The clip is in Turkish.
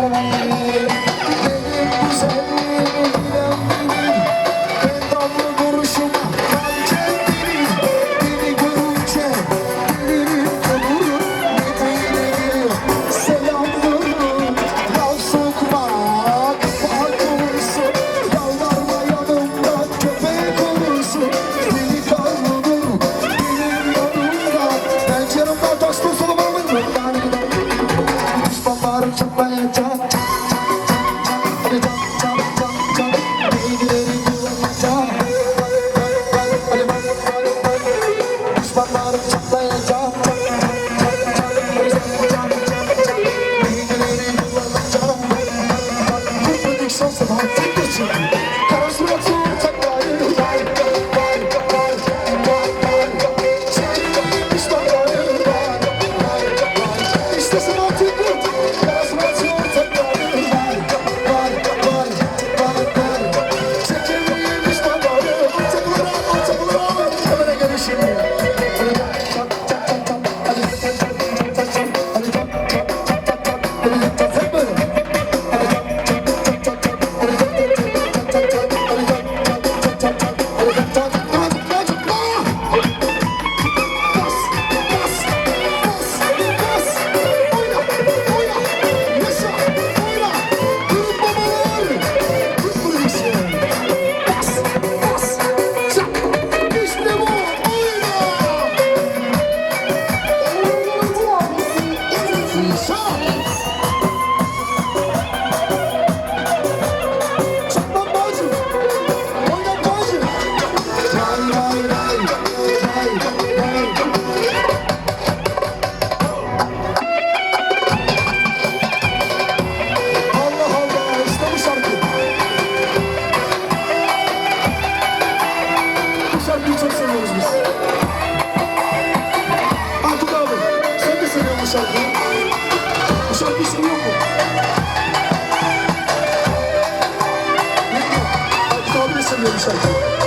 करवैया şarkıyı? Bu şarkıyı seviyor mu? Ne diyor? Akif abi de bu şarkıyı.